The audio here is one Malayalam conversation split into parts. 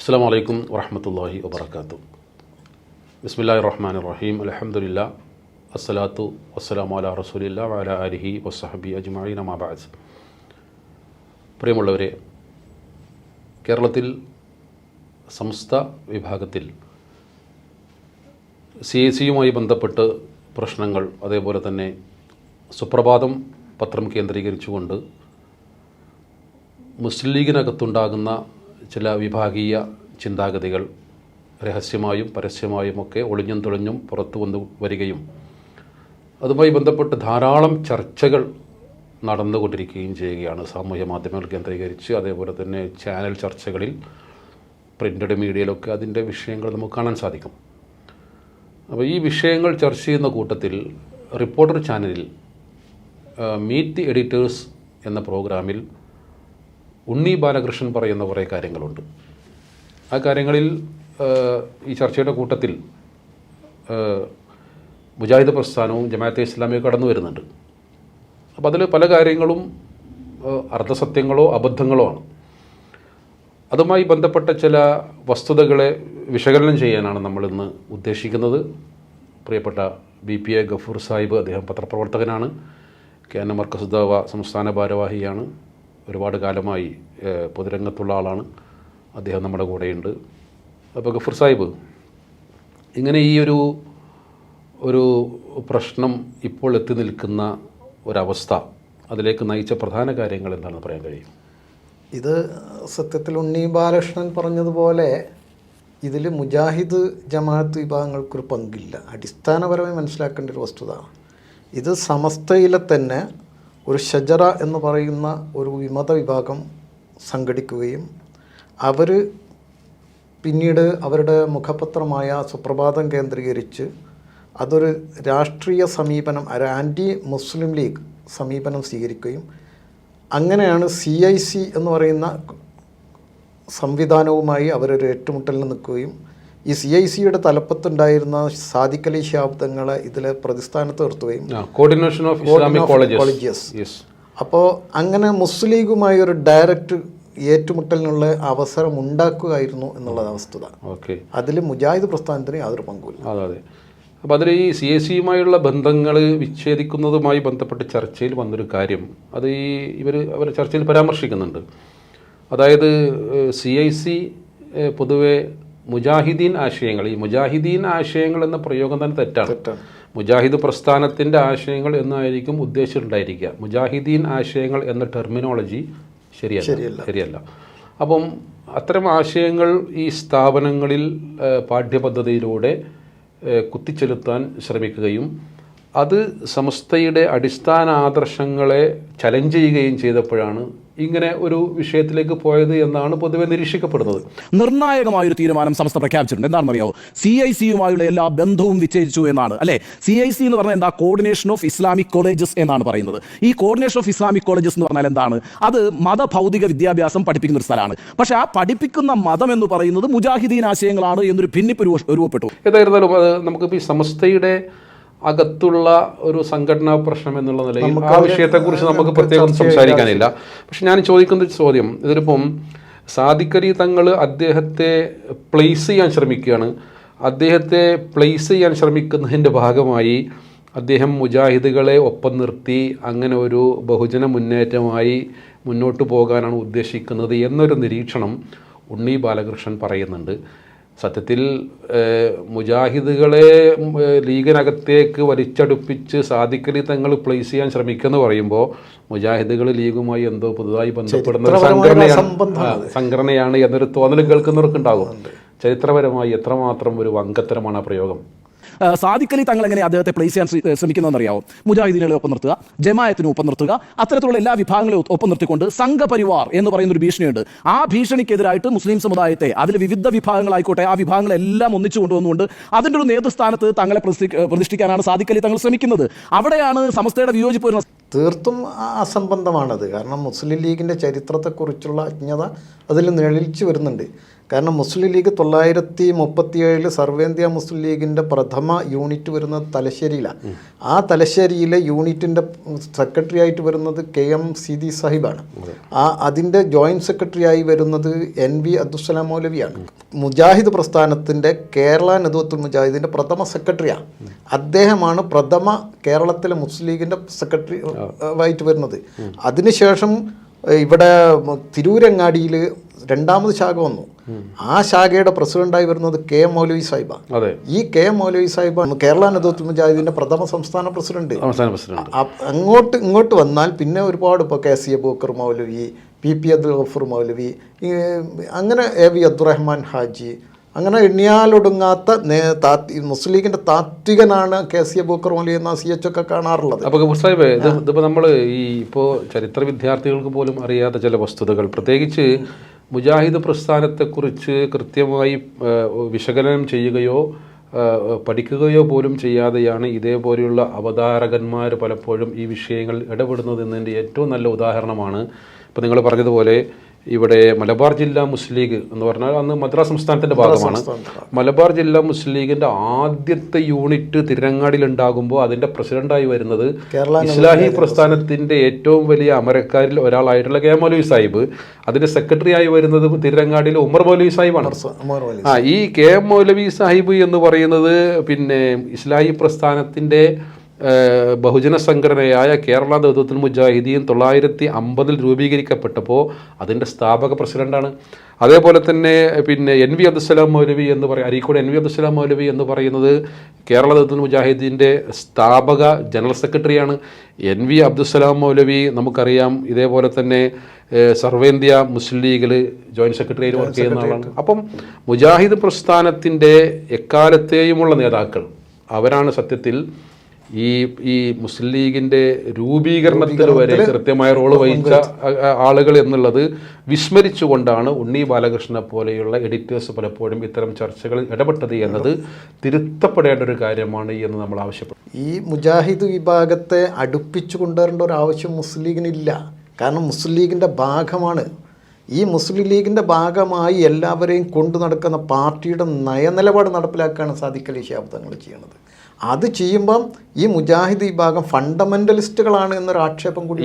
അസ്സാം വലൈക്കും വറഹമത്തല്ലാഹി വബർക്കാത്തു ബിസ്മില്ലാഹി റഹ്മാൻ റഹീം അലഹമുല്ല അസ്സലാത്തു വസ്സലാമു അല റസൂലില്ല വല അലിഹി വസ്ഹബി അജ്മീൻ അമാബാസ് പ്രിയമുള്ളവരെ കേരളത്തിൽ സംസ്ഥ വിഭാഗത്തിൽ സി എ സിയുമായി ബന്ധപ്പെട്ട് പ്രശ്നങ്ങൾ അതേപോലെ തന്നെ സുപ്രഭാതം പത്രം കേന്ദ്രീകരിച്ചുകൊണ്ട് മുസ്ലിം ലീഗിനകത്തുണ്ടാകുന്ന ചില വിഭാഗീയ ചിന്താഗതികൾ രഹസ്യമായും പരസ്യമായും ഒക്കെ ഒളിഞ്ഞും തെളിഞ്ഞും പുറത്തു വന്നു വരികയും അതുമായി ബന്ധപ്പെട്ട് ധാരാളം ചർച്ചകൾ നടന്നുകൊണ്ടിരിക്കുകയും ചെയ്യുകയാണ്. സാമൂഹ്യ മാധ്യമങ്ങൾ കേന്ദ്രീകരിച്ച് അതേപോലെ തന്നെ ചാനൽ ചർച്ചകളിൽ പ്രിന്റഡ് മീഡിയയിലൊക്കെ അതിന്റെ വിഷയങ്ങൾ നമുക്ക് കാണാൻ സാധിക്കും. അപ്പോൾ ഈ വിഷയങ്ങൾ ചർച്ച ചെയ്യുന്ന കൂട്ടത്തിൽ റിപ്പോർട്ടർ ചാനലിൽ മീറ്റ് ദി എഡിറ്റേഴ്സ് എന്ന പ്രോഗ്രാമിൽ ഉണ്ണി ബാലകൃഷ്ണൻ പറയുന്ന കുറേ കാര്യങ്ങളുണ്ട്. ആ കാര്യങ്ങളിൽ ഈ ചർച്ചയുടെ കൂട്ടത്തിൽ മുജാഹിദ് പ്രസ്ഥാനവും ജമാഅത്തെ ഇസ്ലാമിയും കടന്നു വരുന്നുണ്ട്. അപ്പോൾ അതിൽ പല കാര്യങ്ങളും അർദ്ധസത്യങ്ങളോ അബദ്ധങ്ങളോ ആണ്. അതുമായി ബന്ധപ്പെട്ട ചില വസ്തുതകളെ വിശകലനം ചെയ്യാനാണ് നമ്മളിന്ന് ഉദ്ദേശിക്കുന്നത്. പ്രിയപ്പെട്ട B P A Gafoor Sahib അദ്ദേഹം പത്രപ്രവർത്തകനാണ്. K N M Markaz Dawa സംസ്ഥാന ഭാരവാഹിയാണ്. ഒരുപാട് കാലമായി പൊതുരംഗത്തുള്ള ആളാണ്. അദ്ദേഹം നമ്മുടെ കൂടെയുണ്ട്. അപ്പോൾ ഗഫൂർ സാഹിബ് ഇങ്ങനെ ഈ ഒരു ഒരു പ്രശ്നം ഇപ്പോൾ എത്തി നിൽക്കുന്ന ഒരവസ്ഥ അതിലേക്ക് നയിച്ച പ്രധാന കാര്യങ്ങൾ എന്താണെന്ന് പറയാൻ കഴിയും? ഇത് സത്യത്തിൽ ഉണ്ണി ബാലകൃഷ്ണൻ പറഞ്ഞതുപോലെ ഇതിൽ മുജാഹിദ് ജമാഅത്ത് വിഭാഗങ്ങൾക്കൊരു പങ്കില്ല. അടിസ്ഥാനപരമായി മനസ്സിലാക്കേണ്ട ഒരു വസ്തുത ഇത് സമസ്തയിലെ തന്നെ ഒരു ഷജറ എന്ന് പറയുന്ന ഒരു വിമത വിഭാഗം സംഘടിക്കുകയും അവർ പിന്നീട് അവരുടെ മുഖപത്രമായ സുപ്രഭാതം കേന്ദ്രീകരിച്ച് അതൊരു രാഷ്ട്രീയ സമീപനം ഒരു ആന്റി മുസ്ലിം ലീഗ് സമീപനം സ്വീകരിക്കുകയും അങ്ങനെയാണ് സി ഐ സി എന്ന് പറയുന്ന സംവിധാനവുമായി അവരൊരു ഏറ്റുമുട്ടലിൽ നിൽക്കുകയും ഈ സി ഐ സിയുടെ തലപ്പത്തുണ്ടായിരുന്ന സാദിഖലി ശാബ്ദങ്ങളെ ഇതിൽ പ്രതിസ്ഥാനത്ത് നിർത്തുകയും കോർഡിനേഷൻ ഓഫ് ഇസ്ലാമിക് കോളേജസ് അപ്പോൾ അങ്ങനെ മുസ്ലിം ലീഗുമായി ഒരു ഡയറക്റ്റ് ഏറ്റുമുട്ടലിനുള്ള അവസരം ഉണ്ടാക്കുകയായിരുന്നു എന്നുള്ളത് വസ്തുത. ഓക്കെ അതിൽ മുജാഹിദ് പ്രസ്ഥാനത്തിന് യാതൊരു പങ്കുമില്ല. അതെ അതെ. അപ്പോൾ അതിൽ ഈ സി എസ് സിയുമായുള്ള ബന്ധങ്ങൾ വിച്ഛേദിക്കുന്നതുമായി ബന്ധപ്പെട്ട് ചർച്ചയിൽ വന്നൊരു കാര്യം. അത് ഈ ഇവർ അവർ ചർച്ചയിൽ പരാമർശിക്കുന്നുണ്ട്. അതായത് സി ഐ സി പൊതുവെ മുജാഹിദീൻ ആശയങ്ങൾ. ഈ മുജാഹിദീൻ ആശയങ്ങൾ എന്ന പ്രയോഗം തന്നെ തെറ്റാണ്. മുജാഹിദ് പ്രസ്ഥാനത്തിന്റെ ആശയങ്ങൾ എന്നായിരിക്കും ഉദ്ദേശിച്ചിട്ടുണ്ടായിരിക്കുക. മുജാഹിദീൻ ആശയങ്ങൾ എന്ന ടെർമിനോളജി ശരിയല്ല. ശരിയല്ല. അപ്പം അത്തരം ആശയങ്ങൾ ഈ സ്ഥാപനങ്ങളിൽ പാഠ്യപദ്ധതിയിലൂടെ കുത്തിച്ചെലുത്താൻ ശ്രമിക്കുകയും അത് സമസ്തയുടെ അടിസ്ഥാന ആദർശങ്ങളെ ചലഞ്ച് ചെയ്യുകയും ചെയ്തപ്പോഴാണ് ഇങ്ങനെ ഒരു വിഷയത്തിലേക്ക് പോയത് എന്നാണ് പൊതുവെ നിരീക്ഷിക്കപ്പെടുന്നത്. നിർണായകമായ ഒരു തീരുമാനം സംസ്ഥ പ്രഖ്യാപിച്ചിട്ടുണ്ട്. എന്താണെന്ന് അറിയാവോ സി ഐ സിയുമായുള്ള എല്ലാ ബന്ധവും വിച്ഛേദിച്ചു എന്നാണ്. അല്ലെ? സി ഐ സി എന്ന് പറഞ്ഞാൽ എന്താ? കോർഡിനേഷൻ ഓഫ് ഇസ്ലാമിക് കോളേജസ് എന്നാണ് പറയുന്നത്. ഈ കോർഡിനേഷൻ ഓഫ് ഇസ്ലാമിക് കോളേജസ് എന്ന് പറഞ്ഞാൽ എന്താണ്? അത് മതഭൗതിക വിദ്യാഭ്യാസം പഠിപ്പിക്കുന്ന ഒരു സ്ഥലമാണ്. പക്ഷെ ആ പഠിപ്പിക്കുന്ന മതം എന്ന് പറയുന്നത് മുജാഹിദീൻ ആശയങ്ങളാണ് എന്നൊരു ഭിന്നിപ്പ് രൂപ- രൂപപ്പെട്ടു. ഏതായിരുന്നാലും അത് നമുക്കിപ്പോൾ ഈ സമസ്തയുടെ അകത്തുള്ള ഒരു സംഘടനാ പ്രശ്നം എന്നുള്ള നിലയിൽ ആ വിഷയത്തെക്കുറിച്ച് നമുക്ക് പ്രത്യേകം സംസാരിക്കാനില്ല. പക്ഷെ ഞാൻ ചോദിക്കുന്ന ചോദ്യം ഇതിലിപ്പം സാധിക്കരി തങ്ങൾ അദ്ദേഹത്തെ പ്ലേസ് ചെയ്യാൻ ശ്രമിക്കുകയാണ്. അദ്ദേഹത്തെ പ്ലേസ് ചെയ്യാൻ ശ്രമിക്കുന്നതിന്റെ ഭാഗമായി അദ്ദേഹം മുജാഹിദുകളെ ഒപ്പം നിർത്തി അങ്ങനെ ഒരു ബഹുജന മുന്നേറ്റമായി മുന്നോട്ട് പോകാനാണ് ഉദ്ദേശിക്കുന്നത് എന്നൊരു നിരീക്ഷണം ഉണ്ണി ബാലകൃഷ്ണൻ പറയുന്നുണ്ട്. സത്യത്തിൽ മുജാഹിദുകളെ ലീഗിനകത്തേക്ക് വലിച്ചടുപ്പിച്ച് സാധിക്കലി തങ്ങൾ പ്ലേസ് ചെയ്യാൻ ശ്രമിക്കുന്നു പറയുമ്പോൾ മുജാഹിദുകൾ ലീഗുമായി എന്തോ പുതുതായി ബന്ധപ്പെടുന്ന ഒരു സംഘടനയാണ്. സംഘടനയാണ് എന്നൊരു തോന്നൽ കേൾക്കുന്നവർക്കുണ്ടാകും. ചരിത്രപരമായി എത്രമാത്രം ഒരു വങ്കത്തരമാണ് ആ പ്രയോഗം? ആ, സാദിഖ് അലി തങ്ങൾ എങ്ങനെ അദ്ദേഹത്തെ പ്ലേസ് ചെയ്യാൻ ശ്ര- ശ്രമിക്കുന്നതെന്ന് അറിയാമോ മുജാഹിദീനുകളെ ഒപ്പം നിർത്തുക ജമായത്തിന് ഒപ്പം നിർത്തുക അത്തരത്തിലുള്ള എല്ലാ വിഭാഗങ്ങളെയും ഒപ്പം നിർത്തിക്കൊണ്ട് സംഘപരിവാർ എന്ന് പറയുന്ന ഒരു ഭീഷണിയുണ്ട്. ആ ഭീഷണിക്കെതിരായിട്ട് മുസ്ലിം സമുദായത്തെ അതിൽ വിവിധ വിഭാഗങ്ങളായിക്കോട്ടെ ആ വിഭാഗങ്ങളെല്ലാം ഒന്നിച്ചു കൊണ്ടുവന്നുകൊണ്ട് അതിന്റെ ഒരു നേതൃസ്ഥാനത്ത് തങ്ങളെ പ്രതിഷ്ഠിക്കാനാണ് സാധിക്കലി തങ്ങൾ ശ്രമിക്കുന്നത്. അവിടെയാണ് സമസ്തയുടെ വിയോജിപ്പ് വരുന്നത് തീർത്തും അസംബന്ധമാണത്. കാരണം മുസ്ലിം ലീഗിന്റെ ചരിത്രത്തെക്കുറിച്ചുള്ള അജ്ഞത അതിൽ നിഴലിച്ചു വരുന്നുണ്ട്. കാരണം മുസ്ലിം ലീഗ് തൊള്ളായിരത്തി മുപ്പത്തിയേഴിൽ സർവേന്ത്യ മുസ്ലിം ലീഗിന്റെ പ്രഥമ യൂണിറ്റ് വരുന്നത് തലശ്ശേരിയിലാണ് ആ തലശ്ശേരിയിലെ യൂണിറ്റിന്റെ സെക്രട്ടറി ആയിട്ട് വരുന്നത് കെ എം സിദി സാഹിബാണ്. ആ അതിന്റെ ജോയിന്റ് സെക്രട്ടറി ആയി വരുന്നത് എൻ വി അബ്ദുസ്സലാം മൗലവിയാണ്. മുജാഹിദ് പ്രസ്ഥാനത്തിന്റെ കേരള നദുവത്തുൽ മുജാഹിദിന്റെ പ്രഥമ സെക്രട്ടറിയാണ് അദ്ദേഹമാണ് പ്രഥമ കേരളത്തിലെ മുസ്ലിം ലീഗിന്റെ സെക്രട്ടറി ആയിട്ട് വരുന്നത്. അതിനുശേഷം ഇവിടെ തിരൂരങ്ങാടിയിൽ രണ്ടാമത് ശാഖ വന്നു. ആ ശാഖയുടെ പ്രസിഡന്റായി വരുന്നത് കെ എം മൗലവി സാഹിബ. ഈ കെ എം മൗലവി സാഹിബ് കേരള നേതൃത്വ പഞ്ചായത്തിന്റെ പ്രഥമ സംസ്ഥാന പ്രസിഡന്റ്. അങ്ങോട്ട് ഇങ്ങോട്ട് വന്നാൽ പിന്നെ ഒരുപാട് ഇപ്പോൾ K C Abookar Maulavi P P Abdul Gafar Maulavi അങ്ങനെ എ വി അബ്ദുറഹ്മാൻ ഹാജി അങ്ങനെ എണ്ണിയാലൊടുങ്ങാത്ത മുസ്ലിം ലീഗിന്റെ താത്വികനാണ് കെ സി അബൂക്കർ മൗലവി എന്ന സി എച്ച് ഒക്കെ കാണാറുള്ളത്. അപ്പോൾ സാഹിബ് ഇത് ഇതിപ്പോൾ നമ്മൾ ഈ ഇപ്പോൾ ചരിത്ര വിദ്യാർത്ഥികൾക്ക് പോലും അറിയാത്ത ചില വസ്തുതകൾ. പ്രത്യേകിച്ച് മുജാഹിദ് പ്രസ്ഥാനത്തെക്കുറിച്ച് കൃത്യമായി വിശകലനം ചെയ്യുകയോ പഠിക്കുകയോ പോലും ചെയ്യാതെയാണ് ഇതേപോലെയുള്ള അവതാരകന്മാർ പലപ്പോഴും ഈ വിഷയങ്ങൾ ഇടപെടുന്നത് എന്നതിന്റെ ഏറ്റവും നല്ല ഉദാഹരണമാണ്. ഇപ്പോൾ നിങ്ങൾ പറഞ്ഞതുപോലെ ഇവിടെ മലബാർ ജില്ലാ മുസ്ലിം ലീഗ് എന്ന് പറഞ്ഞാൽ അന്ന് മദ്രാസ് സംസ്ഥാനത്തിന്റെ ഭാഗമാണ്. മലബാർ ജില്ലാ മുസ്ലിം ലീഗിന്റെ ആദ്യത്തെ യൂണിറ്റ് തിരങ്ങാടിയിൽ ഉണ്ടാകുമ്പോൾ അതിന്റെ പ്രസിഡന്റായി വരുന്നത് കേരള ഇസ്ലാഹി പ്രസ്ഥാനത്തിന്റെ ഏറ്റവും വലിയ അമരക്കാരിൽ ഒരാളായിട്ടുള്ള കെ മൗലവി സാഹിബ് അതിന്റെ സെക്രട്ടറി ആയി വരുന്നത് തിരങ്ങാടിയിലെ ഉമർ മൗലവി സാഹിബാണ്. ആ ഈ കെ മൗലവി സാഹിബ് എന്ന് പറയുന്നത് പിന്നെ ഇസ്ലാഹി പ്രസ്ഥാനത്തിന്റെ ഏഹ്, ബഹുജന സംഘടനയായ കേരള നേതൃത്വത്തിൽ മുജാഹിദീൻ തൊള്ളായിരത്തി അമ്പതിൽ രൂപീകരിക്കപ്പെട്ടപ്പോൾ അതിന്റെ സ്ഥാപക പ്രസിഡന്റാണ് അതേപോലെ തന്നെ പിന്നെ എൻ വി അബ്ദുസലാം മൗലവി എന്ന് പറയും അരീക്കോട് എൻ വി അബ്ദുസ്സലാം മൗലവി എന്ന് പറയുന്നത് കേരള ദൗത്യത്തിൽ മുജാഹിദീന്റെ സ്ഥാപക ജനറൽ സെക്രട്ടറിയാണ് എൻ വി അബ്ദുസ്സലാം മൗലവി നമുക്കറിയാം ഇതേപോലെ തന്നെ സർവേന്ത്യ മുസ്ലിം ലീഗിൽ ജോയിന്റ് സെക്രട്ടറി വർക്ക് ചെയ്യുന്ന ആളാണ്. അപ്പം മുജാഹിദ് പ്രസ്ഥാനത്തിന്റെ എക്കാലത്തെയുമുള്ള നേതാക്കൾ അവരാണ് സത്യത്തിൽ ഈ ഈ മുസ്ലിം ലീഗിന്റെ രൂപീകരണത്തിൽ വരെ കൃത്യമായ റോൾ വഹിച്ച ആളുകൾ എന്നുള്ളത് വിസ്മരിച്ചുകൊണ്ടാണ് ഉണ്ണി ബാലകൃഷ്ണനെ പോലെയുള്ള എഡിറ്റേഴ്സ് പലപ്പോഴും ഇത്തരം ചർച്ചകളിൽ ഇടപെട്ടത് എന്നത് തിരുത്തപ്പെടേണ്ട ഒരു കാര്യമാണ് എന്ന് നമ്മൾ ആവശ്യപ്പെടും ഈ മുജാഹിദ് വിഭാഗത്തെ അടുപ്പിച്ചു കൊണ്ടുവരേണ്ട ഒരു ആവശ്യം മുസ്ലിം ലീഗിനില്ല. കാരണം മുസ്ലിം ലീഗിന്റെ ഭാഗമാണ്. ഈ മുസ്ലിം ലീഗിന്റെ ഭാഗമായി എല്ലാവരെയും കൊണ്ടു നടക്കുന്ന പാർട്ടിയുടെ നയനിലപാട് നടപ്പിലാക്കാനാണ് സാദിഖലി ശാബ്ദങ്ങൾ ചെയ്യുന്നത്. അത് ചെയ്യുമ്പം ഈ മുജാഹിദ് വിഭാഗം ഫണ്ടമെന്റലിസ്റ്റുകളാണ് എന്നൊരു ആക്ഷേപം കൂടി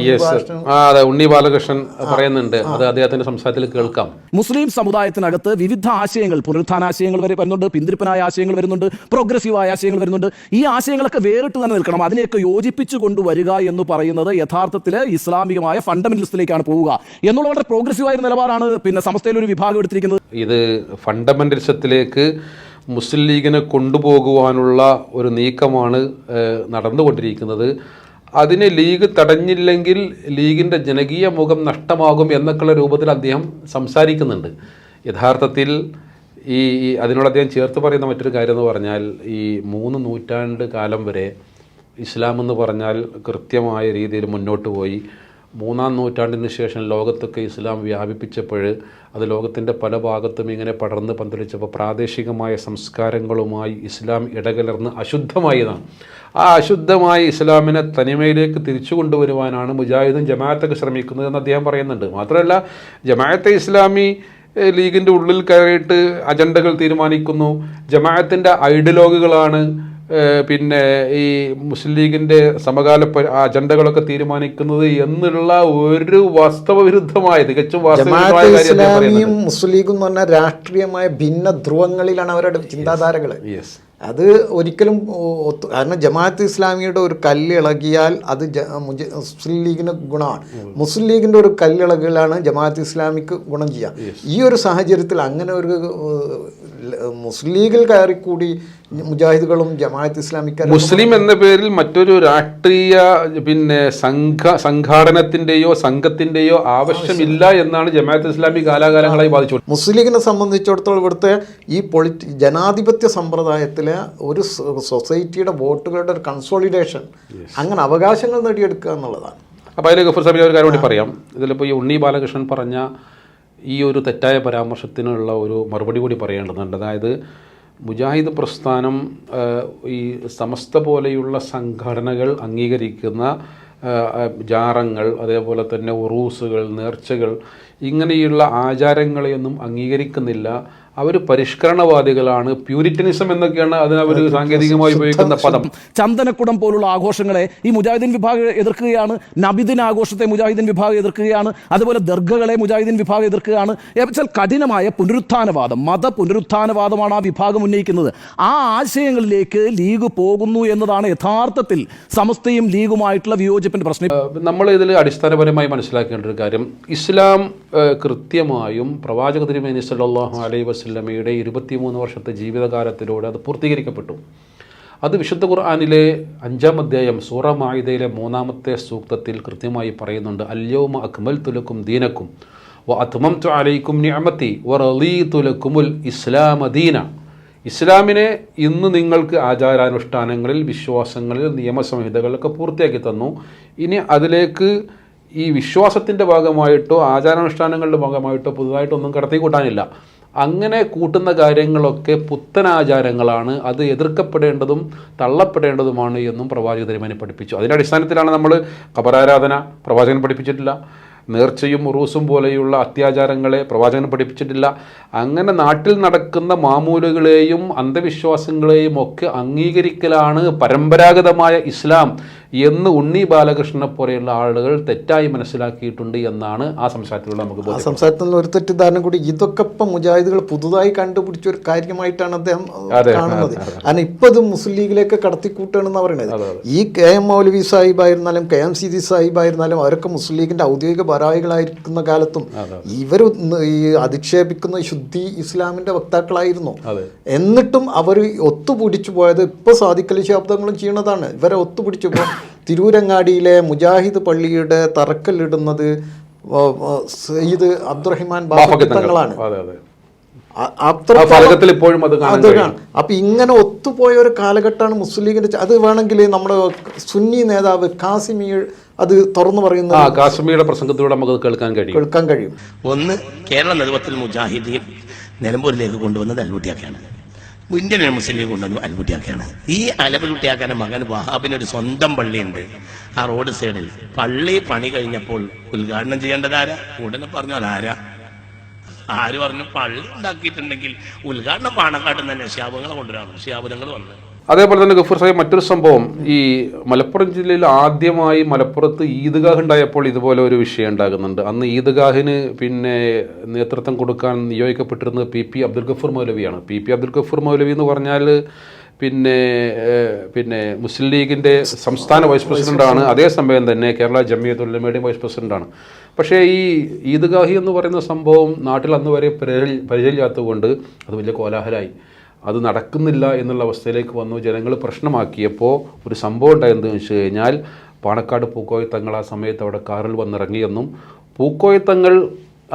അതെ ഉണ്ണി ബാലകൃഷ്ണൻ പറയുന്നുണ്ട്. അത് അദ്ദേഹത്തിന്റെ സംസാരത്തിൽ കേൾക്കാം. മുസ്ലിം സമുദായത്തിനകത്ത് വിവിധ ആശയങ്ങൾ പുനരുത്ഥാനാശയങ്ങൾ വരെ വരുന്നുണ്ട് പിന്തിരിപ്പനായ ആശയങ്ങൾ വരുന്നുണ്ട് പ്രോഗ്രസീവ് ആയ ആശയങ്ങൾ വരുന്നുണ്ട്. ഈ ആശയങ്ങളൊക്കെ വേറിട്ട് തന്നെ നിൽക്കണം. അതിനെയൊക്കെ യോജിപ്പിച്ചു കൊണ്ടുവരിക എന്ന് പറയുന്നത് യഥാർത്ഥത്തിൽ ഇസ്ലാമികമായ ഫണ്ടമെന്റലിസ്റ്റിലേക്കാണ് പോവുക. എന്നുള്ള വളരെ പ്രോഗ്രസീവായ നിലപാടാണ് പിന്നെ സമസ്തയിൽ ഒരു വിഭാഗം എടുത്തിരിക്കുന്നത്. ഇത് ഫണ്ടമെന്റലിസത്തിലേക്ക് മുസ്ലിം ലീഗിനെ കൊണ്ടുപോകുവാനുള്ള ഒരു നീക്കമാണ് നടന്നുകൊണ്ടിരിക്കുന്നത്. അതിന് ലീഗ് തടഞ്ഞില്ലെങ്കിൽ ലീഗിന്റെ ജനകീയ മുഖം നഷ്ടമാകും എന്നൊക്കെയുള്ള രൂപത്തിൽ അദ്ദേഹം സംസാരിക്കുന്നുണ്ട്. യഥാർത്ഥത്തിൽ ഈ അതിനോട് അദ്ദേഹം ചേർത്ത് പറയുന്ന മറ്റൊരു കാര്യം എന്ന് പറഞ്ഞാൽ ഈ മൂന്ന് നൂറ്റാണ്ട് കാലം വരെ ഇസ്ലാം എന്ന് പറഞ്ഞാൽ കൃത്യമായ രീതിയിൽ മുന്നോട്ട് പോയി. മൂന്നാം നൂറ്റാണ്ടിന് ശേഷം ലോകത്തൊക്കെ ഇസ്ലാം വ്യാപിപ്പിച്ചപ്പോൾ അത് ലോകത്തിന്റെ പല ഭാഗത്തും ഇങ്ങനെ പടർന്ന് പന്തലിച്ചപ്പോൾ പ്രാദേശികമായ സംസ്കാരങ്ങളുമായി ഇസ്ലാം ഇടകലർന്ന് അശുദ്ധമായതാണ്. ആ അശുദ്ധമായ ഇസ്ലാമിനെ തനിമയിലേക്ക് തിരിച്ചു കൊണ്ടുവരുവാനാണ് മുജാഹിദും ജമാഅത്തൊക്കെ ശ്രമിക്കുന്നത് എന്ന് അദ്ദേഹം പറയുന്നുണ്ട്. മാത്രമല്ല ജമാഅത്തെ ഇസ്ലാമി ലീഗിന്റെ ഉള്ളിൽ കയറിയിട്ട് അജണ്ടകൾ തീരുമാനിക്കുന്നു. ജമാഅത്തിന്റെ ഐഡിയോളോഗുകളാണ് പിന്നെ ഈ മുസ്ലിം ലീഗിന്റെ സമകാല അജണ്ടകളൊക്കെ തീരുമാനിക്കുന്നത് എന്നുള്ള ഒരു തികച്ചും ജമാഅത്തെ കാര്യം അദ്ദേഹം ഇസ്ലാമിയും മുസ്ലിം ലീഗും എന്ന് പറഞ്ഞാൽ രാഷ്ട്രീയമായ ഭിന്ന ധ്രുവങ്ങളിലാണ് അവരുടെ ചിന്താധാരകൾ അത് ഒരിക്കലും ഒത്തു കാരണം ജമാഅത്ത് ഇസ്ലാമിയുടെ ഒരു കല്ല് ഇളകിയാൽ അത് മുസ്ലിം ലീഗിന് ഗുണമാണ്. മുസ്ലിം ലീഗിന്റെ ഒരു കല്ലിളകലാണ് ജമാഅത്ത് ഇസ്ലാമിക്ക് ഗുണം ചെയ്യുക. ഈ ഒരു സാഹചര്യത്തിൽ അങ്ങനെ ഒരു മുസ്ലിം ലീഗിൽ കയറിക്കൂടി മുജാഹിദുകളും ജമാഅത്ത് ഇസ്ലാമിക്കാരും മുസ്ലിം എന്ന പേരിൽ മറ്റൊരു രാഷ്ട്രീയ പിന്നെ സംഘ സംഘാടനത്തിന്റെയോ സംഘത്തിന്റെയോ ആവശ്യമില്ല എന്നാണ് ജമാഅത്ത് ഇസ്ലാമി കാലാകാലങ്ങളായി ബാധിച്ചു. മുസ്ലിം ലീഗിനെ സംബന്ധിച്ചിടത്തോളം ഇവിടുത്തെ ഈ പൊളിറ്റി ജനാധിപത്യ സമ്പ്രദായത്തിലെ ഒരു സൊസൈറ്റിയുടെ വോട്ടുകളുടെ ഒരു കൺസോളിഡേഷൻ അങ്ങനെ അവകാശങ്ങൾ നേടിയെടുക്കുക എന്നുള്ളതാണ്. അപ്പോൾ അതിൽ ഗഫൂർ സാഹിബ് ഒരു കാര്യം കൂടി പറയാം. ഇതിലിപ്പോൾ ഈ ഉണ്ണി ബാലകൃഷ്ണൻ പറഞ്ഞ ഈ ഒരു തെറ്റായ പരാമർശത്തിനുള്ള ഒരു മറുപടി കൂടി പറയേണ്ടതുണ്ട്. അതായത് മുജാഹിദ് പ്രസ്ഥാനം ഈ സമസ്ത പോലെയുള്ള സംഘടനകൾ അംഗീകരിക്കുന്ന ജാറങ്ങൾ അതേപോലെ തന്നെ ഉറൂസുകൾ നേർച്ചകൾ ഇങ്ങനെയുള്ള ആചാരങ്ങളെയൊന്നും അംഗീകരിക്കുന്നില്ല. അവർ പരിഷ്കരണവാദികളാണ്. പ്യൂരിറ്റനിസം എന്നൊക്കെയാണ് അതിന് അവർ സാങ്കേതികമായി ഉപയോഗിക്കുന്ന പദം. ചന്ദനക്കുടം പോലുള്ള ആഘോഷങ്ങളെ ഈ മുജാഹിദ്ദീൻ വിഭാഗം എതിർക്കുകയാണ്. നബിദിൻ ആഘോഷത്തെ മുജാഹിദ്ദീൻ വിഭാഗം എതിർക്കുകയാണ്. അതുപോലെ ദർഗകളെ മുജാഹിദ്ദീൻ വിഭാഗം എതിർക്കുകയാണ്. എന്നുവെച്ചാൽ കഠിനമായ പുനരുത്ഥാനവാദം മത പുനരുത്ഥാനവാദമാണ് ആ വിഭാഗം ഉന്നയിക്കുന്നത്. ആ ആശയങ്ങളിലേക്ക് ലീഗ് പോകുന്നു എന്നതാണ് യഥാർത്ഥത്തിൽ സമസ്തയും ലീഗുമായിട്ടുള്ള വിയോജിപ്പിന്റെ പ്രശ്നം. നമ്മൾ ഇതിൽ അടിസ്ഥാനപരമായി മനസ്സിലാക്കേണ്ട ഒരു കാര്യം. ഇസ്ലാം കൃത്യമായും പ്രവാചക തിരുമേനി സല്ലല്ലാഹു അലൈഹി വസല്ലമയുടെ ഇരുപത്തിമൂന്ന് വർഷത്തെ ജീവിതകാലത്തിലൂടെ അത് പൂർത്തീകരിക്കപ്പെട്ടു. അത് വിശുദ്ധ ഖുർആാനിലെ അഞ്ചാം അധ്യായം സൂറ മായിദയിലെ മൂന്നാമത്തെ സൂക്തത്തിൽ കൃത്യമായി പറയുന്നുണ്ട്. അല്യോമ അക്മൽ തുലക്കും ദീനക്കും വ അത്മംതു അലൈക്കും നിഅമത്തി വറീ തുലക്കുമുൽ ഇസ്ലാമദീന ഇസ്ലാമ ദീന. ഇസ്ലാമിനെ ഇന്ന് നിങ്ങൾക്ക് ആചാരാനുഷ്ഠാനങ്ങളിൽ വിശ്വാസങ്ങളിൽ നിയമസംഹിതകളിലൊക്കെ പൂർത്തിയാക്കി തന്നു. ഇനി അതിലേക്ക് ഈ വിശ്വാസത്തിന്റെ ഭാഗമായിട്ടോ ആചാരാനുഷ്ഠാനങ്ങളുടെ ഭാഗമായിട്ടോ പുതുതായിട്ടൊന്നും കടത്തി കൂട്ടാനില്ല. അങ്ങനെ കൂട്ടുന്ന കാര്യങ്ങളൊക്കെ പുത്തനാചാരങ്ങളാണ്. അത് എതിർക്കപ്പെടേണ്ടതും തള്ളപ്പെടേണ്ടതുമാണ് എന്നും പ്രവാചക തിരുമേനി പഠിപ്പിച്ചു. അതിന്റെ അടിസ്ഥാനത്തിലാണ് നമ്മൾ കബരാരാധന പ്രവാചകൻ പഠിപ്പിച്ചിട്ടില്ല. നേർച്ചയും ഉറൂസും പോലെയുള്ള അത്യാചാരങ്ങളെ പ്രവാചകൻ പഠിപ്പിച്ചിട്ടില്ല. അങ്ങനെ നാട്ടിൽ നടക്കുന്ന മാമൂലുകളെയും അന്ധവിശ്വാസങ്ങളെയും ഒക്കെ അംഗീകരിക്കലാണ് പരമ്പരാഗതമായ ഇസ്ലാം. എന്ന് ഉണ്ണി ബാലകൃഷ്ണനെ പോലെയുള്ള ആളുകൾ തെറ്റായി മനസ്സിലാക്കിയിട്ടുണ്ട് എന്നാണ് ആ സംസാരത്തിലൂടെ നമുക്ക് ആ സംസാരത്തിൽ ഒരു തെറ്റിദ്ധാരണ കൂടി. ഇതൊക്കെ ഇപ്പം മുജാഹിദുകൾ പുതുതായി കണ്ടുപിടിച്ച ഒരു കാര്യമായിട്ടാണ് അദ്ദേഹം കാണുന്നത്. കാരണം ഇപ്പൊ ഇത് മുസ്ലിം ലീഗിലേക്ക് കടത്തിക്കൂട്ടുകയാണെന്ന് പറയുന്നത്. ഈ കെ എം മൗലവി സാഹിബ് ആയിരുന്നാലും കെ എം സിദി സാഹിബ് ആയിരുന്നാലും അവരൊക്കെ മുസ്ലിം ലീഗിന്റെ ഔദ്യോഗിക പരായികളായിരിക്കുന്ന കാലത്തും ഇവർ ഈ അധിക്ഷേപിക്കുന്ന ശുദ്ധി ഇസ്ലാമിന്റെ വക്താക്കളായിരുന്നു. അതെ. എന്നിട്ടും അവർ ഒത്തുപിടിച്ചു പോയത് ഇപ്പൊ സാധിക്കൽ ശബ്ദങ്ങളും ചെയ്യണതാണ് ഇവരെ ഒത്തുപിടിച്ചു പോ തിരൂരങ്ങാടിയിലെ മുജാഹിദ് പള്ളിയുടെ തറക്കല്ലിടുന്നത് സയ്യിദ് അബ്ദുറഹിമാൻ ബാഫക്ക് തങ്ങൾ. അതെ അതെ അത്ര ആ ഫലകത്തിൽ ഇപ്പോഴും അത് കാണാം. അപ്പൊ ഇങ്ങനെ ഒത്തുപോയ ഒരു കാലഘട്ടമാണ് മുസ്ലിം ലീഗിന്റെ അത് വേണമെങ്കിൽ നമ്മുടെ സുന്നി നേതാവ് കാസിമീർ അത് തുറന്നു ആ പറയുന്നത് കാശ്മീരുടെ പ്രസംഗത്തിലൂടെ നമുക്ക് കേൾക്കാൻ കഴിയും. കേൾക്കാൻ കഴിയും. ഒന്ന് കേരള നേതൃത്വത്തിൽ മുജാഹിദീൻ നിലമ്പൂരിലേക്ക് കൊണ്ടുവന്നത് അൽബുട്ടിയാക്കാണ് ഇന്ത്യൻ മുസ്ലിം ലീഗ് കൊണ്ടുവന്നു അൽബുട്ടിയാക്കാണ് ഈ അലബുട്ടിയാക്കാന്റെ മകൻ വഹാബിന് ഒരു സ്വന്തം പള്ളിയുണ്ട് ആ റോഡ് സൈഡിൽ പള്ളി പണി കഴിഞ്ഞപ്പോൾ ഉദ്ഘാടനം ചെയ്യേണ്ടത് ആരാ? ഉടനെ പറഞ്ഞു ആരാ? ആര് പറഞ്ഞു? പള്ളി ഉണ്ടാക്കിയിട്ടുണ്ടെങ്കിൽ ഉദ്ഘാടനം പാണക്കാട്ട് തന്നെ ശ്യാപങ്ങളെ കൊണ്ടുവരാറുണ്ട് ശ്യാപനങ്ങൾ വന്ന്. അതേപോലെ തന്നെ ഗഫൂർ സാഹിബ് മറ്റൊരു സംഭവം ഈ മലപ്പുറം ജില്ലയിൽ ആദ്യമായി മലപ്പുറത്ത് ഈദ്ഗാഹ് ഉണ്ടായപ്പോൾ ഇതുപോലെ ഒരു വിഷയം ഉണ്ടാകുന്നുണ്ട്. അന്ന് ഈദ്ഗാഹിന് പിന്നെ നേതൃത്വം കൊടുക്കാൻ നിയോഗിക്കപ്പെട്ടിരുന്നത് പി പി അബ്ദുൽ ഗഫൂർ മൗലവിയാണ്. പി പി അബ്ദുൽ ഗഫൂർ മൗലവി എന്ന് പറഞ്ഞാൽ പിന്നെ പിന്നെ മുസ്ലിം ലീഗിന്റെ സംസ്ഥാന വൈസ് പ്രസിഡന്റാണ്. അതേസമയം തന്നെ കേരള ജമിയത്തുല്ലമയുടെയും വൈസ് പ്രസിഡന്റാണ്. പക്ഷേ ഈ ഈദ്ഗാഹി എന്ന് പറയുന്ന സംഭവം നാട്ടിൽ അന്ന് വരെ പരിചയ പരിചയമില്ലാത്തതുകൊണ്ട് അത് വലിയ കോലാഹലമായി. അത് നടക്കുന്നില്ല എന്നുള്ള അവസ്ഥയിലേക്ക് വന്നു. ജനങ്ങൾ പ്രശ്നമാക്കിയപ്പോൾ ഒരു സംഭവം ഉണ്ടായെന്ന് വെച്ച് കഴിഞ്ഞാൽ പാണക്കാട് പൂക്കോയ തങ്ങൾ ആ സമയത്ത് അവിടെ കാറിൽ വന്നിറങ്ങിയെന്നും പൂക്കോയ തങ്ങൾ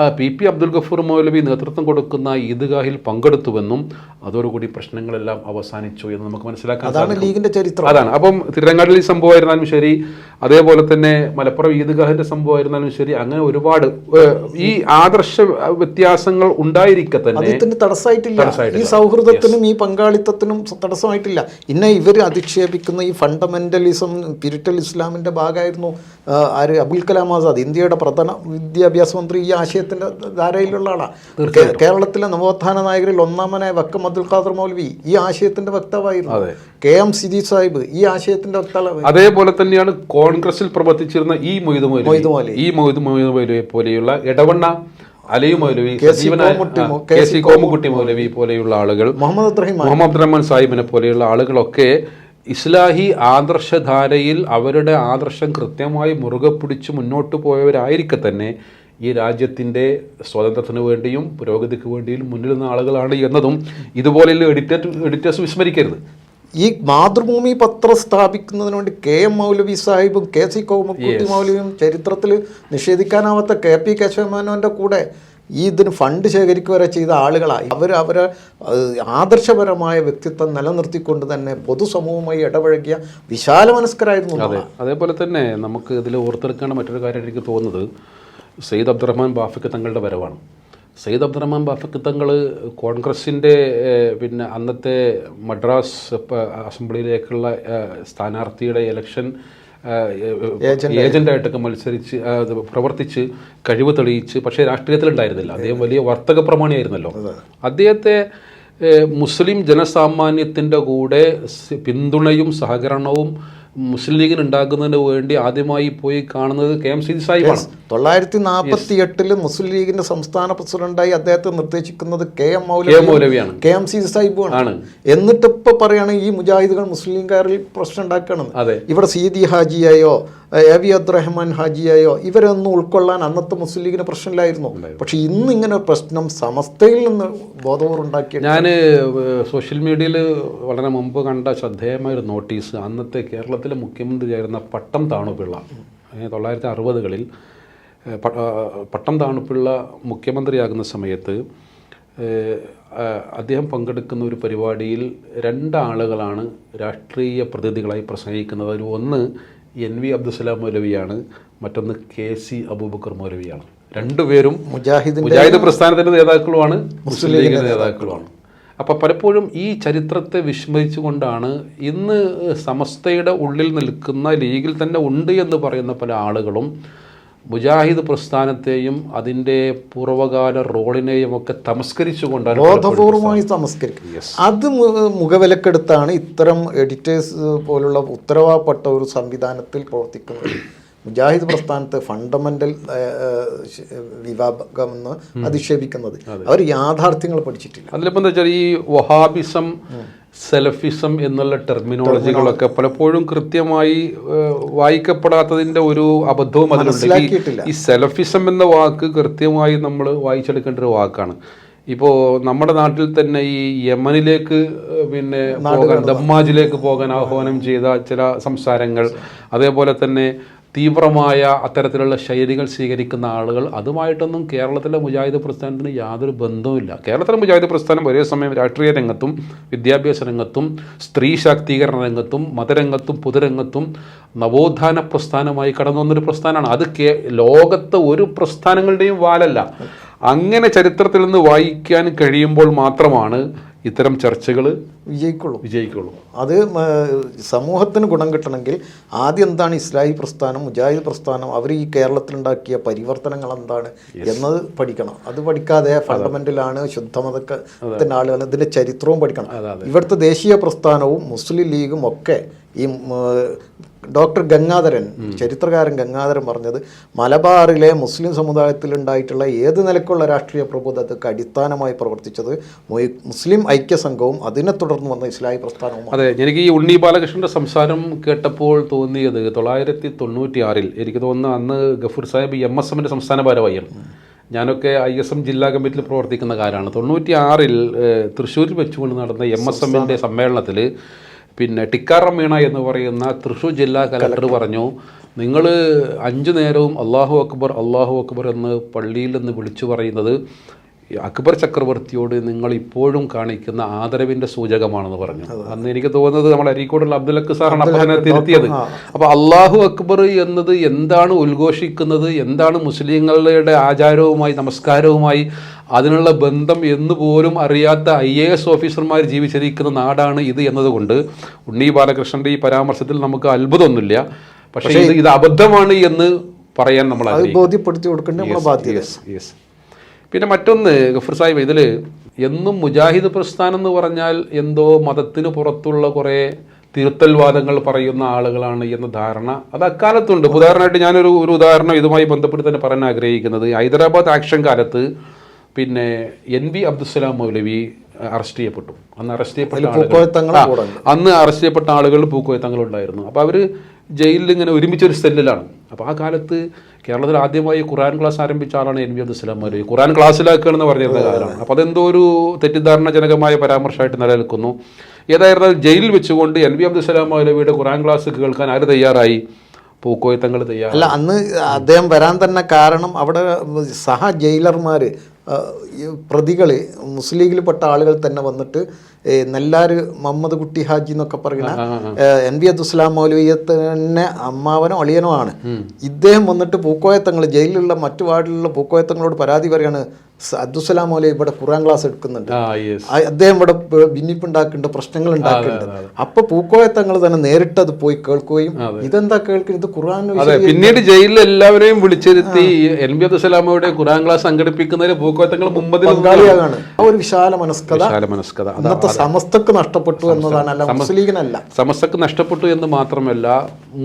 പി പി അബ്ദുൽ ഗഫൂർ മൗലവി നേതൃത്വം കൊടുക്കുന്ന ഈദ്ഗാഹിൽ പങ്കെടുത്തുവെന്നും അതോടുകൂടി പ്രശ്നങ്ങളെല്ലാം അവസാനിച്ചു എന്ന് നമുക്ക് മനസ്സിലാക്കാൻ അതാണ് ലീഗിന്റെ ചരിത്രം. അതാണ്. അപ്പം തിരുരങ്ങാടിൽ ഈ സംഭവമായിരുന്നാലും ശരി അതേപോലെ തന്നെ മലപ്പുറം ഈദ്ഗാഹിന്റെ സംഭവമായിരുന്നാലും ശരി അങ്ങനെ ഒരുപാട് ഈ ആദർശ വ്യത്യാസങ്ങൾ ഉണ്ടായിരിക്കെ തന്നെ തടസ്സമായിട്ടില്ല. ഈ സൗഹൃദത്തിനും ഈ പങ്കാളിത്തത്തിനും തടസ്സമായിട്ടില്ല. ഇന്നെ ഇവർ അധിക്ഷേപിക്കുന്ന ഈ ഫണ്ടമെന്റലിസം പിരിറ്റൽ ഇസ്ലാമിന്റെ ഭാഗമായിരുന്നു ആര്? അബുൽ കലാം ആസാദ് ഇന്ത്യയുടെ പ്രധാന വിദ്യാഭ്യാസ മന്ത്രി ഈ ആശയത്തിന്റെ ധാരയിലുള്ള ആളാണ് കേരളത്തിലെ നവോത്ഥാന നായകരിൽ ഒന്നാമനായ വക്കം അബ്ദുൽ ഖാദർ മൗലവി ഈ ആശയത്തിന്റെ വക്താവായിരുന്നു. കെ എം സിദി സാഹിബ് ഈ ആശയത്തിന്റെ വക്താവ് അതേപോലെ തന്നെയാണ് കോൺഗ്രസിൽ പ്രവർത്തിച്ചിരുന്ന ഈ മൊയ്തു മൊയ്തു. ഈ മൊയ്തു മൊയ്തു പോലെയുള്ള ഇടവണ്ണ അലയു മൗലവി കെ സി മൗലവി പോലെയുള്ള ആളുകൾ. മുഹമ്മദ് മുഹമ്മദ് റഹ്മാൻ സാഹിബിനെ പോലെയുള്ള ആളുകളൊക്കെ ഇസ്ലാഹി ആദർശധാരയിൽ അവരുടെ ആദർശം കൃത്യമായി മുറുകെ പിടിച്ച് മുന്നോട്ട് പോയവരായിരിക്കെ തന്നെ ഈ രാജ്യത്തിന്റെ സ്വാതന്ത്ര്യത്തിന് വേണ്ടിയും പുരോഗതിക്ക് വേണ്ടിയും മുന്നിൽ നിന്ന ആളുകളാണ് എന്നതും ഇതുപോലെയുള്ള എഡിറ്റർ എഡിറ്റേഴ്സ് വിസ്മരിക്കരുത്. ഈ മാതൃഭൂമി പത്രം സ്ഥാപിക്കുന്നതിന് വേണ്ടി കെ എം മൗലവി സാഹിബും കെ സി കോമക്കുട്ടി മൗലവിയും ചരിത്രത്തിൽ നിഷേധിക്കാനാവാത്ത കെ പി കേശവമേനോന്റെ കൂടെ ഈ ഇതിന് ഫണ്ട് ശേഖരിക്കുക വരെ ചെയ്ത ആളുകളായി. അവർ അവരെ ആദർശപരമായ വ്യക്തിത്വം നിലനിർത്തിക്കൊണ്ട് തന്നെ പൊതുസമൂഹമായി ഇടപഴകിയ വിശാല മനസ്കരായിരുന്നു അതെ അതേപോലെ തന്നെ നമുക്ക് ഇതിൽ ഓർത്തെടുക്കേണ്ട മറ്റൊരു കാര്യം എനിക്ക് തോന്നുന്നത് സെയ്ദ് അബ്ദുറഹ്മാൻ ബാഫിക്ക് തങ്ങളുടെ വരവാണ്. സയ്യിദ് അബ്ദുറഹ്മാൻ ബാഫിക്ക് തങ്ങൾ കോൺഗ്രസിന്റെ പിന്നെ അന്നത്തെ മദ്രാസ് അസംബ്ലിയിലേക്കുള്ള സ്ഥാനാർത്ഥിയുടെ ഇലക്ഷൻ ഏജന്റായിട്ടൊക്കെ മത്സരിച്ച് പ്രവർത്തിച്ച് കഴിവ് തെളിയിച്ച് പക്ഷേ രാഷ്ട്രീയത്തിൽ ഉണ്ടായിരുന്നില്ല അദ്ദേഹം വലിയ വർത്തക പ്രമാണിയായിരുന്നല്ലോ അദ്ദേഹത്തെ മുസ്ലിം ജനസാമാന്യത്തിന്റെ കൂടെ പിന്തുണയും സഹകരണവും മുസ്ലിം ലീഗിന് ഉണ്ടാക്കുന്നതിന് വേണ്ടി ആദ്യമായി പോയി കാണുന്നത് കെ എം സി സാഹിബാണ് തൊള്ളായിരത്തി നാൽപ്പത്തി എട്ടിൽ മുസ്ലിം ലീഗിന്റെ സംസ്ഥാന പ്രസിഡന്റായി അദ്ദേഹത്തെ നിർദ്ദേശിക്കുന്നത് കെ എം മൗലവിയാണ്. കെ എം സി സാഹിബുമാണ്. എന്നിട്ട് ഇപ്പൊ പറയാണ് ഈ മുജാഹിദുകൾ മുസ്ലിം ലീഗുകാരിൽ പ്രശ്നം ഉണ്ടാക്കണം അതെ. ഇവിടെ സീദി ഹാജിയായോ എ വി അബ്ദുറഹ്മാൻ ഹാജിയായോ ഇവരൊന്നും ഉൾക്കൊള്ളാൻ അന്നത്തെ മുസ്ലിം ലീഗിന് പ്രശ്നമില്ലായിരുന്നു. പക്ഷെ ഇന്ന് ഇങ്ങനെ പ്രശ്നം സമസ്തയിൽ നിന്ന് ബോധപൂർവം ഞാൻ സോഷ്യൽ മീഡിയയിൽ വളരെ മുമ്പ് കണ്ട ശ്രദ്ധേയമായ ഒരു നോട്ടീസ്. അന്നത്തെ കേരളത്തിലെ മുഖ്യമന്ത്രിയായിരുന്ന പട്ടം താണുപിള്ള. തൊള്ളായിരത്തി അറുപതുകളിൽ പട്ടം താണുപിള്ള മുഖ്യമന്ത്രിയാകുന്ന സമയത്ത് അദ്ദേഹം പങ്കെടുക്കുന്ന ഒരു പരിപാടിയിൽ രണ്ടാളുകളാണ് രാഷ്ട്രീയ പ്രതിനിധികളായി പ്രസംഗിക്കുന്നത്. അതിൽ ഒന്ന് എൻ വി അബ്ദുസലാം മൗലവിയാണ് മറ്റൊന്ന് കെ സി അബൂബക്കർ മൗലവിയാണ്. രണ്ടുപേരും മുജാഹിദ് മുജാഹിദ് പ്രസ്ഥാനത്തിന്റെ നേതാക്കളുമാണ് മുസ്ലിം ലീഗിന്റെ നേതാക്കളുമാണ്. അപ്പോൾ പലപ്പോഴും ഈ ചരിത്രത്തെ വിസ്മരിച്ചുകൊണ്ടാണ് ഇന്ന് സമസ്തയുടെ ഉള്ളിൽ നിൽക്കുന്ന ലീഗിൽ തന്നെ ഉണ്ട് എന്ന് പറയുന്ന പല ആളുകളും മുജാഹിദ് പ്രസ്ഥാനത്തെയും അതിന്റെ പൂർവകാല റോളിനെയും ഒക്കെ തമസ്കരിച്ചുകൊണ്ടാണ് ബോധപൂർവമായി തമസ്കരിക്കും അത് മുഖവിലക്കെടുത്താണ് ഇത്തരം എഡിറ്റേഴ്സ് പോലുള്ള ഉത്തരവാദപ്പെട്ട ഒരു സംവിധാനത്തിൽ പ്രവർത്തിക്കുന്നത്. മുജാഹിദ് പ്രസ്ഥാനത്തെ ഫണ്ടമെന്റൽ വിഭാഗമെന്ന് അധിക്ഷേപിക്കുന്നത്. അവർ യാഥാർത്ഥ്യങ്ങൾ പഠിച്ചിട്ടില്ല. അതിലിപ്പോൾ എന്താ വെച്ചാൽ ഈ വഹാബിസം സെലഫിസം എന്നുള്ള ടെർമിനോളജികളൊക്കെ പലപ്പോഴും കൃത്യമായി വായിക്കപ്പെടാത്തതിന്റെ ഒരു അബദ്ധവും അതിലുണ്ട്. ഈ സെലഫിസം എന്ന വാക്ക് കൃത്യമായി നമ്മൾ വായിച്ചെടുക്കേണ്ട ഒരു വാക്കാണ്. ഇപ്പോൾ നമ്മുടെ നാട്ടിൽ തന്നെ ഈ യമനിലേക്ക് പിന്നെ പോകാൻ ദമ്മാജിലേക്ക് പോകാൻ ആഹ്വാനം ചെയ്ത ചില സംസാരങ്ങൾ അതേപോലെ തന്നെ തീവ്രമായ അത്തരത്തിലുള്ള ശൈലികൾ സ്വീകരിക്കുന്ന ആളുകൾ അതുമായിട്ടൊന്നും കേരളത്തിലെ മുജാഹിദ് പ്രസ്ഥാനത്തിന് യാതൊരു ബന്ധവുമില്ല. കേരളത്തിലെ മുജാഹിദ് പ്രസ്ഥാനം ഒരേ സമയം രാഷ്ട്രീയ രംഗത്തും വിദ്യാഭ്യാസ രംഗത്തും സ്ത്രീ ശാക്തീകരണ രംഗത്തും മതരംഗത്തും പൊതുരംഗത്തും നവോത്ഥാന പ്രസ്ഥാനമായി കടന്നു വന്നൊരു പ്രസ്ഥാനമാണ്. അത് കേ ലോകത്തെ ഒരു പ്രസ്ഥാനങ്ങളുടെയും വാലല്ല. അങ്ങനെ ചരിത്രത്തിൽ നിന്ന് വായിക്കാൻ കഴിയുമ്പോൾ മാത്രമാണ് ഇത്തരം ചർച്ചകൾ വിജയിക്കുള്ളൂ. വിജയിക്കുള്ളൂ. അത് സമൂഹത്തിന് ഗുണം കിട്ടണമെങ്കിൽ ആദ്യം എന്താണ് ഇസ്ലാഹി പ്രസ്ഥാനം മുജാഹിദ് പ്രസ്ഥാനം അവർ ഈ കേരളത്തിലുണ്ടാക്കിയ പരിവർത്തനങ്ങൾ എന്താണ് എന്നത് പഠിക്കണം. അത് പഠിക്കാതെ ഫണ്ടമെന്റലാണ് ശുദ്ധമതത്തിന്റെ ആളുകൾ ഇതിന്റെ ചരിത്രവും പഠിക്കണം. ഇവിടുത്തെ ദേശീയ പ്രസ്ഥാനവും മുസ്ലിം ലീഗും ഒക്കെ ഈ ഡോക്ടർ ഗംഗാധരൻ ചരിത്രകാരൻ ഗംഗാധരൻ പറഞ്ഞത് മലബാറിലെ മുസ്ലിം സമുദായത്തിൽ ഉണ്ടായിട്ടുള്ള ഏത് നിലക്കുള്ള രാഷ്ട്രീയ പ്രബോധത്തൊക്കെ അടിസ്ഥാനമായി പ്രവർത്തിച്ചത് മുസ്ലിം ഐക്യസംഘവും അതിനെ തുടർന്ന് വന്ന ഇസ്ലാഹി പ്രസ്ഥാനവും അതെ എനിക്ക് ഈ ഉണ്ണി ബാലകൃഷ്ണന്റെ സംസാരം കേട്ടപ്പോൾ തോന്നിയത് തൊള്ളായിരത്തി തൊണ്ണൂറ്റി ആറിൽ എനിക്ക് തോന്നുന്ന അന്ന് ഗഫൂർ സാഹിബ് എം എസ് എമ്മിന്റെ സംസ്ഥാന ഭാരവാഹിയാണ്. ഞാനൊക്കെ ഐ എസ് എം ജില്ലാ കമ്മിറ്റിയിൽ പ്രവർത്തിക്കുന്ന കാരാണ് തൊണ്ണൂറ്റി ആറിൽ തൃശ്ശൂരിൽ വെച്ചുകൊണ്ട് നടന്ന എം എസ് എമ്മിന്റെ സമ്മേളനത്തിൽ പിന്നെ ടിക്കാറാം മീണ എന്ന് പറയുന്ന തൃശ്ശൂർ ജില്ലാ കലക്ടർ പറഞ്ഞു നിങ്ങൾ അഞ്ചു നേരവും അള്ളാഹു അക്ബർ അള്ളാഹു അക്ബർ എന്ന് പള്ളിയിൽ നിന്ന് വിളിച്ചു പറയുന്നത് അക്ബർ ചക്രവർത്തിയോട് നിങ്ങൾ ഇപ്പോഴും കാണിക്കുന്ന ആദരവിന്റെ സൂചകമാണെന്ന് പറഞ്ഞു. അന്ന് എനിക്ക് തോന്നുന്നത് നമ്മൾ അരീക്കോടുള്ള അബ്ദുലക്ക് സാറാണ് അപ്പൊ തിരുത്തിയത് അപ്പൊ അള്ളാഹു അക്ബർ എന്നത് എന്താണ് ഉദ്ഘോഷിക്കുന്നത് എന്താണ് മുസ്ലിങ്ങളുടെ ആചാരവുമായി നമസ്കാരവുമായി അതിനുള്ള ബന്ധം എന്ന് പോലും അറിയാത്ത ഐ എ എസ് ഓഫീസർമാർ ജീവിച്ചിരിക്കുന്ന നാടാണ് ഇത് എന്നതുകൊണ്ട് ഉണ്ണി ബാലകൃഷ്ണന്റെ ഈ പരാമർശത്തിൽ നമുക്ക് അത്ഭുതമൊന്നുമില്ല. പക്ഷേ ഇത് ഇത് അബദ്ധമാണ് എന്ന് പറയാൻ നമ്മൾ ബോധ്യപ്പെടുത്തി കൊടുക്കേണ്ട നമ്മുടെ ബാധ്യത. പിന്നെ മറ്റൊന്ന് ഗഫർ സാഹിബ് ഇതിൽ എന്നും മുജാഹിദ് പ്രസ്ഥാനം എന്ന് പറഞ്ഞാൽ എന്തോ മതത്തിന് പുറത്തുള്ള കുറേ തിരുത്തൽവാദങ്ങൾ പറയുന്ന ആളുകളാണ് എന്ന ധാരണ അത് അക്കാലത്തുണ്ട്. ഉദാഹരണമായിട്ട് ഞാനൊരു ഒരു ഉദാഹരണം ഇതുമായി ബന്ധപ്പെട്ട് തന്നെ പറയാൻ ആഗ്രഹിക്കുന്നത്. ഹൈദരാബാദ് ആക്ഷൻ കാലത്ത് പിന്നെ N V Abdussalam Maulavi arrest ചെയ്യപ്പെട്ടു. അന്ന് അറസ്റ്റ് ചെയ്യപ്പെട്ട ആളുകൾ. അന്ന് അറസ്റ്റ് ചെയ്യപ്പെട്ട ആളുകൾ പൂക്കോയത്തങ്ങളുണ്ടായിരുന്നു. അപ്പോൾ അവർ ജയിലിൽ ഇങ്ങനെ ഒരുമിച്ചൊരു സെല്ലിലാണ്. അപ്പോൾ ആ കാലത്ത് കേരളത്തിൽ ആദ്യമായി ഖുറാൻ ക്ലാസ് ആരംഭിച്ച ആളാണ് എൻ വി അബ്ദുസ്ലാം മൗലവി. ഖുറാൻ ക്ലാസ്സിലാക്കുക എന്ന് പറഞ്ഞിരുന്ന കാലമാണ് അപ്പോൾ അതെന്തോ ഒരു തെറ്റിദ്ധാരണജനകമായ പരാമർശമായിട്ട് നിലനിൽക്കുന്നു. ഏതായിരുന്നാലും ജയിലിൽ വെച്ചുകൊണ്ട് എൻ വി അബ്ദുസ്ലാം മൗലവിയുടെ ഖുറാൻ ക്ലാസ് കേൾക്കാൻ ആര് തയ്യാറായി? പൂക്കോയത്തങ്ങൾ തയ്യാറായി. അല്ല അന്ന് അദ്ദേഹം വരാൻ തന്നെ കാരണം അവിടെ സഹ ജയിലർമാർ പ്രതികൾ മുസ്ലിം ലീഗിൽപ്പെട്ട ആളുകൾ തന്നെ വന്നിട്ട് നെല്ലാര് മുഹമ്മദ് കുട്ടി ഹാജി എന്നൊക്കെ പറയുന്ന എൻ ബി അബ്ദുസ്ലാം മൗലവിയെ തന്നെ അമ്മാവനോ അളിയനോ ആണ്. ഇദ്ദേഹം വന്നിട്ട് പൂക്കോയത്തങ്ങൾ ജയിലിലുള്ള മറ്റു വാർഡിലുള്ള പൂക്കോയത്തങ്ങളോട് പരാതി പറയാണ് "സ- അബ്ദുസ്സലാം മൗലവി ഇവിടെ ഖുറാൻ ക്ലാസ് എടുക്കുന്നുണ്ട്. അദ്ദേഹം ഇവിടെ ഭിന്നിപ്പ് ഉണ്ടാക്കുന്നുണ്ട് പ്രശ്നങ്ങൾ ഉണ്ടാക്കുന്നുണ്ട്. അപ്പൊ പൂക്കോയത്തങ്ങൾ തന്നെ നേരിട്ട് അത് പോയി കേൾക്കുകയും ഇതെന്താ കേൾക്കുന്നത് ഇത് ഖുറാൻ പിന്നീട് ജയിലിൽ എല്ലാവരെയും വിളിച്ചിരുത്തി എൻ ബി അബ്ദുസലാമയുടെ ഖുറാൻ ക്ലാസ് സംഘടിപ്പിക്കുന്നതിൽ പൂക്കോത്തങ്ങൾ മുമ്പതിൽ പങ്കാളിയാകാണ്. ആ ഒരു വിശാല മനസ്കത വിശാല മനസ്കത. ഇന്നത്തെ സമസ്തക്ക് നഷ്ടപ്പെട്ടു എന്നതാണ് അല്ല മുസ്ലിം ലീഗിനല്ല സമസ്തക്ക് നഷ്ടപ്പെട്ടു എന്ന് മാത്രമല്ല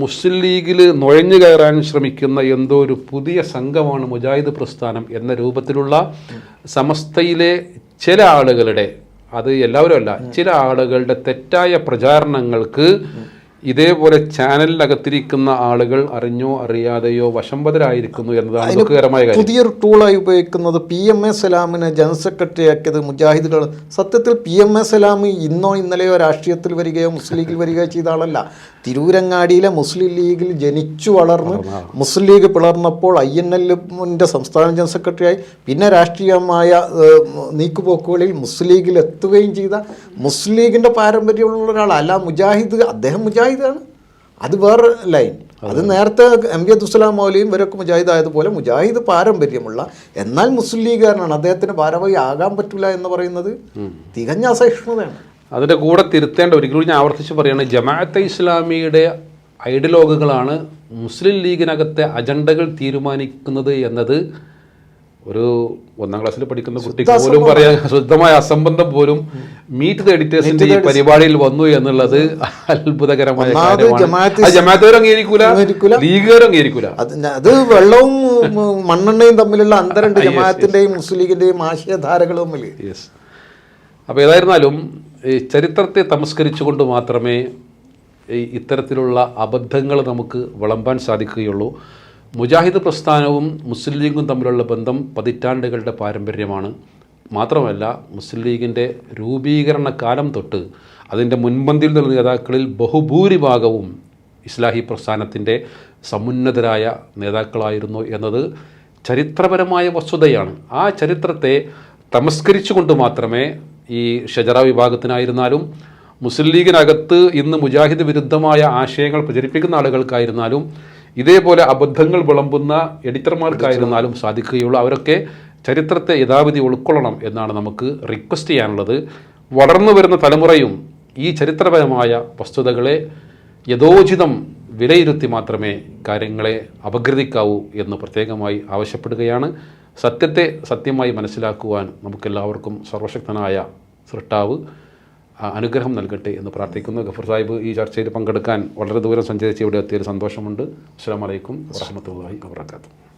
മുസ്ലിം ലീഗിൽ നുഴഞ്ഞു കയറാൻ ശ്രമിക്കുന്ന എന്തോ ഒരു പുതിയ സംഘമാണ് മുജാഹിദ് പ്രസ്ഥാനം എന്ന രൂപത്തിലുള്ള സമസ്തയിലെ ചില ആളുകളുടെ അത് എല്ലാവരും അല്ല ചില ആളുകളുടെ തെറ്റായ പ്രചാരണങ്ങൾക്ക് ഇതേപോലെ ചാനലിനകത്തിരിക്കുന്ന ആളുകൾ അറിഞ്ഞോ അറിയാതെയോ വശംബദരായിരിക്കുന്നു എന്നതാണ് ദുഃഖകരമായ കാര്യം. പുതിയൊരു ടൂളായി ഉപയോഗിക്കുന്നത് പി എം എ സലാമിനെ ജനറൽ സെക്രട്ടറി ആക്കിയത് മുജാഹിദുകൾ സത്യത്തിൽ പി എം എ സലാം ഇന്നോ ഇന്നലെയോ രാഷ്ട്രീയത്തിൽ വരികയോ മുസ്ലിം ലീഗിൽ വരികയോ ചെയ്ത ആളല്ല. തിരൂരങ്ങാടിയിലെ മുസ്ലിം ലീഗിൽ ജനിച്ചു വളർന്ന് മുസ്ലിം ലീഗ് പിളർന്നപ്പോൾ ഐ എൻ എല്ലിന്റെ സംസ്ഥാന ജനറൽ സെക്രട്ടറിയായി പിന്നെ രാഷ്ട്രീയമായ നീക്കുപോക്കുകളിൽ മുസ്ലിം ലീഗിൽ എത്തുകയും ചെയ്ത മുസ്ലിം ലീഗിന്റെ പാരമ്പര്യമുള്ള ഒരാളല്ല. അല്ല മുജാഹിദ് അദ്ദേഹം മുജാഹിദാണ്. അത് വേറെ ലൈൻ അത് നേരത്തെ എം വി അബ്ദുസ്സലാം മൗലിയും ഇവരൊക്കെ മുജാഹിദ് ആയതുപോലെ മുജാഹിദ് പാരമ്പര്യമുള്ള എന്നാൽ മുസ്ലിം ലീഗുകാരനാണ്. അദ്ദേഹത്തിന് ഭാരവാഹി ആകാൻ പറ്റില്ല എന്ന് പറയുന്നത് തികഞ്ഞ അസഹിഷ്ണുതയാണ്. അതിന്റെ കൂടെ തിരുത്തേണ്ട ഒരിക്കലും ഞാൻ ആവർത്തിച്ച് പറയുകയാണ് ജമാഅത്തെ ഇസ്ലാമിയുടെ ഐഡിയോളോഗുകളാണ് മുസ്ലിം ലീഗിനകത്തെ അജണ്ടകൾ തീരുമാനിക്കുന്നത് എന്നത് ഒരു ഒന്നാം ക്ലാസ്സിൽ പഠിക്കുന്ന കുട്ടിക്ക് പോലും പറയാൻ ശുദ്ധമായ അസംബന്ധം പോലും മീറ്റ് ദ എഡിറ്റേഴ്സിന്റെ ഈ പരിപാടിയിൽ വന്നു എന്നുള്ളത് അത്ഭുതകരമായ ജമാഅത്തുകാരും അംഗീകരിക്കൂല. ലീഗുകാരും അംഗീകരിക്കൂല. അത് വെള്ളവും മണ്ണെണ്ണയും തമ്മിലുള്ള അന്തരണ്ട് ജമാഅത്തിന്റെയും മുസ്ലിം ലീഗിന്റെയും ആശയധാരകൾ തമ്മിൽ. യെസ് അപ്പോൾ ഏതായിരുന്നാലും ഈ ചരിത്രത്തെ തമസ്കരിച്ചുകൊണ്ട് മാത്രമേ ഇത്തരത്തിലുള്ള അബദ്ധങ്ങൾ നമുക്ക് വിളമ്പാൻ സാധിക്കുകയുള്ളൂ. മുജാഹിദ് പ്രസ്ഥാനവും മുസ്ലിം ലീഗും തമ്മിലുള്ള ബന്ധം പതിറ്റാണ്ടുകളുടെ പാരമ്പര്യമാണ്. മാത്രമല്ല മുസ്ലിം ലീഗിന്റെ രൂപീകരണ കാലം തൊട്ട് അതിന്റെ മുൻപന്തിയിൽ നിന്ന നേതാക്കളിൽ ബഹുഭൂരിഭാഗവും ഇസ്ലാഹി പ്രസ്ഥാനത്തിന്റെ സമുന്നതരായ നേതാക്കളായിരുന്നു എന്നത് ചരിത്രപരമായ വസ്തുതയാണ്. ആ ചരിത്രത്തെ തമസ്കരിച്ചുകൊണ്ട് മാത്രമേ ഈ ഷജറ വിഭാഗത്തിനായിരുന്നാലും മുസ്ലിം ലീഗിനകത്ത് ഇന്ന് മുജാഹിദ് വിരുദ്ധമായ ആശയങ്ങൾ പ്രചരിപ്പിക്കുന്ന ആളുകൾക്കായിരുന്നാലും ഇതേപോലെ അബദ്ധങ്ങൾ വിളമ്പുന്ന എഡിറ്റർമാർക്കായിരുന്നാലും സാധിക്കുകയുള്ളൂ. അവരൊക്കെ ചരിത്രത്തെ യഥാവിധി ഉൾക്കൊള്ളണം എന്നാണ് നമുക്ക് റിക്വസ്റ്റ് ചെയ്യാനുള്ളത്. വളർന്നു വരുന്ന തലമുറയും ഈ ചരിത്രപരമായ വസ്തുതകളെ യഥോചിതം വിലയിരുത്തി മാത്രമേ കാര്യങ്ങളെ അപഗ്രഥിക്കാവൂ എന്ന് പ്രത്യേകമായി ആവശ്യപ്പെടുകയാണ്. സത്യത്തെ സത്യമായി മനസ്സിലാക്കുവാൻ നമുക്കെല്ലാവർക്കും സർവശക്തനായ സൃഷ്ടാവ് അനുഗ്രഹം നൽകട്ടെ എന്ന് പ്രാർത്ഥിക്കുന്നു. ഗഫർ സാഹിബ് ഈ ചർച്ചയിൽ പങ്കെടുക്കാൻ വളരെ ദൂരം സഞ്ചരിച്ച് ഇവിടെ എത്തിയൊരു സന്തോഷമുണ്ട്. അസ്സാം വലൈക്കും വാഹമത്തല്ലാഹി വാബർക്കാത്തു